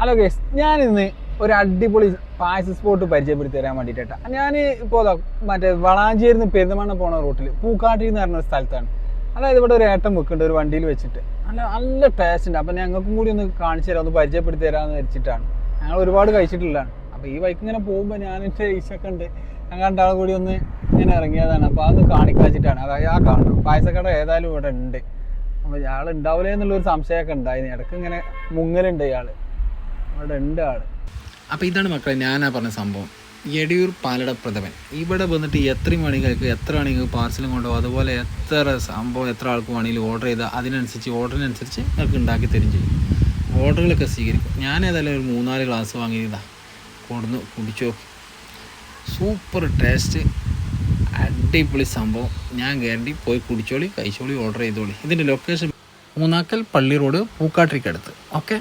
Hello guys ഞാൻ ഇന്ന് ഒരു അടിപൊളി പായസ സ്പോട്ട് പരിചയപ്പെടുത്തി തരാൻ വേണ്ടിയിട്ടാ. ഞാൻ ഇപ്പോൾ മറ്റേ വളാഞ്ചേരി നിന്ന് പെരുന്തമണ്ണ പോണ റൂട്ടിൽ പൂക്കാട്ടി എന്ന് പറഞ്ഞ സ്ഥലത്താണ്. അതായത് ഇവിടെ ഒരു ഏട്ടം വെക്കുന്നുണ്ട് ഒരു വണ്ടിയിൽ വെച്ചിട്ട്. നല്ല നല്ല ടേസ്റ്റ് ഉണ്ട്. അപ്പം ഞങ്ങൾക്കും കൂടി ഒന്ന് കാണിച്ചു തരാം ഒന്ന് പരിചയപ്പെടുത്തി തരാമെന്ന് വെച്ചിട്ടാണ് ഞങ്ങൾ ഒരുപാട് കഴിച്ചിട്ടുള്ളതാണ്. അപ്പോൾ ഈ ബൈക്ക് ഇങ്ങനെ പോകുമ്പോൾ ഞാൻ എന്റെ ഈശൊക്കെ ഉണ്ട് ഞങ്ങൾ രണ്ടാളും കൂടി ഒന്ന് ഇങ്ങനെ ഇറങ്ങിയതാണ്. അപ്പോൾ അത് കാണിക്കാച്ചിട്ടാണ്. അതായത് ആ കാണും പായസക്കട ഏതായാലും ഇവിടെ ഉണ്ട്. അപ്പോൾ ഇയാൾ ഉണ്ടാവില്ലേ എന്നുള്ളൊരു സംശയമൊക്കെ ഉണ്ടായിരുന്നു ഇടയ്ക്ക് ഇങ്ങനെ മുങ്ങലുണ്ട് ഇയാൾ അപ്പോൾ ഇതാണ് മക്കളെ ഞാനാ പറഞ്ഞ സംഭവം. എടിയൂർ പാലട പ്രഥമൻ. ഇവിടെ വന്നിട്ട് എത്ര മണികൾക്ക് എത്ര മണിക്ക് പാർസലും കൊണ്ടുപോകും അതുപോലെ എത്ര സംഭവം എത്ര ആൾക്ക് വേണമെങ്കിലും ഓർഡർ ചെയ്താൽ അതിനനുസരിച്ച് ഓർഡറിനനുസരിച്ച് നിങ്ങൾക്ക് ഉണ്ടാക്കി തരും ചെയ്യും. ഓർഡറുകളൊക്കെ സ്വീകരിക്കും. ഞാൻ ഏതായാലും ഒരു മൂന്നാൽ ഗ്ലാസ് വാങ്ങിയതാ കൊടുന്ന് കുടിച്ചോ സൂപ്പർ ടേസ്റ്റ് അടിപൊളി സംഭവം. ഞാൻ ഗ്യാരണ്ടി പോയി കുടിച്ചോളി കഴിച്ചോളി ഓർഡർ ചെയ്തോളി. ഇതിന്റെ ലൊക്കേഷൻ മൂന്നാക്കൽ പള്ളി റോഡ് പൂക്കാട്ടിരിക്കടുത്ത്. ഓക്കെ